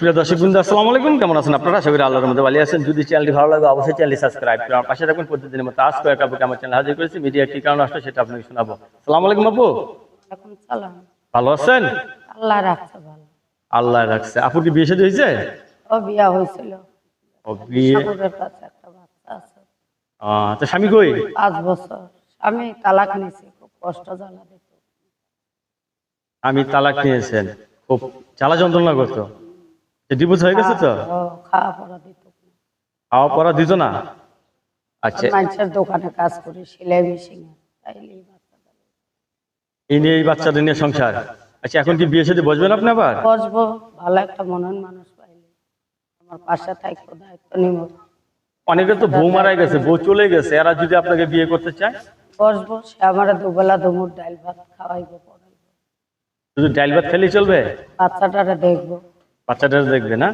সুপ্রিয় দর্শক বৃন্দ আসসালামু আলাইকুম। কেমন আছেন আপনারা? আশা করি আল্লাহর মধ্যে ভালো আছেন। যদি চ্যানেলটি ভালো লাগে অবশ্যই চ্যানেলটি সাবস্ক্রাইব করে আমার পাশে থাকুন। প্রতিদিনের মতো আজ কয়েক আপুকে আমার চ্যানেল হাজির করেছি। মিডিয়া কি কারণ আসলে সেটা আপনাকে শোনাবো। আসসালামু আলাইকুম আপু। ভালো আছেন? আল্লাহ রাখছে ভালো। আল্লাহ রাখছে। আপুর কি বিয়ে শাদী হয়েছে? ও বিয়া হয়েছিল। ও বিয়ে? কাছে একটা বাচ্চা আছে। তো স্বামী কই? পাঁচ বছর। আমি তালাক নিয়েছি খুব কষ্ট জ্বালা দিত আমি তালাক নিয়েছেন। খুব জ্বালা যন্ত্রণা করতো। ডিভোর্স হয়ে গেছে তো? খাওয়া পড়া দিত। খাওয়া পড়া দিত না? আচ্ছা। মানুষের দোকানে কাজ করি সেলাই মেশিনে। এই নিয়ে এই বাচ্চাদের নিয়ে সংসার। আচ্ছা এখন কি বিয়ে সাথে বসবেন আপনি আবার? বসবো। ভালো একটা মনন মানুষ পাইলে। আমার পাশে থাকব দায়িত্ব নিব। অনেকে তো বউ মারা গেছে বউ চলে গেছে। এরা যদি আপনাকে বিয়ে করতে চায়? বসবো সে আমার দুবেলা দুমুর ডাল ভাত খাওয়াইবো পড়াইবো। শুধু ডাইল ভাত খেলেই চলবে? বাচ্চাটারে দেখব। বাচ্চাটা দেখবে না?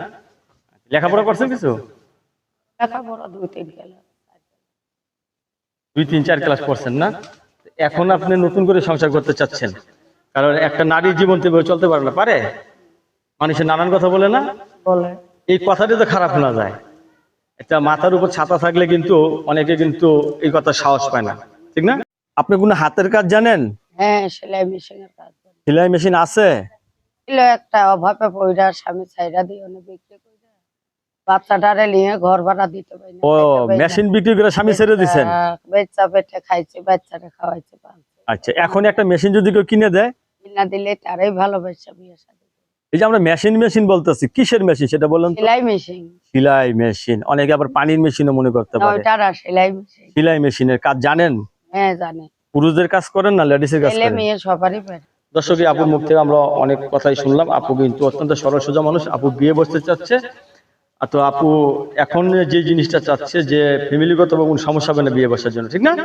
লেখাপড়া করছেন কিছু? লেখাপড়া দুই তিন গেলে। দুই তিন চার ক্লাস পড়ছেন না? এখন আপনি নতুন করে সংসার করতে চাচ্ছেন। কারণ একটা নারীর জীবন চলতে পারে না। পারে? মানুষের নানান কথা বলে না? বলে। এই কথাটা তো খারাপ না যায়। একটা মাথার উপর ছাতা থাকলে কিন্তু অনেকে কিন্তু এই কথা সাহস পায় না। ঠিক না? আপনি কোনো হাতের কাজ জানেন? হ্যাঁ সেলাই মেশিনের কাজ সেলাই মেশিন আছে? ছিল একটা অভাবে পয়রা স্বামী ছাইরা দিয়ে অনেক বিক্রি করে বাচ্চাটারে নিয়ে ঘর ভাড়া দিতে পারি ও। মেশিন বিক্রি করে স্বামী ছেড়ে দিচ্ছেন আহ, বাচ্চা পেটে খাইছে বাচ্চারে খাওয়াইছে পালছে আচ্ছা এখন একটা মেশিন যদি কেউ কিনে দেয়? কিনা দিলে তারাই ভালোবাসা বিয়ে শাদী এই যে আমরা মেশিন মেশিন বলতেছি কিসের মেশিন সেটা বলুন তো? সেলাই মেশিন। সেলাই মেশিন অনেকে আবার পানির মেশিনও মনে করতে পারে। নয়টারা সেলাই মেশিন। সেলাই মেশিনের কাজ জানেন? হ্যাঁ জানে। পুরুষদের কাজ করেন না লেডিসের কাজ ছেলে করেন? মেয়ে সবারই পারে। দর্শক আপু আপুর মুখ থেকে আমরা অনেক কথাই শুনলাম। আপু কিন্তু অত্যন্ত সরল, সোজা মানুষ। আপু বিয়ে বসতে চাচ্ছে। আর তো আপু এখন যে জিনিসটা চাচ্ছে, যে ফ্যামিলিগত কোনো সমস্যা হবে না বিয়ে বসার জন্য, ঠিক না?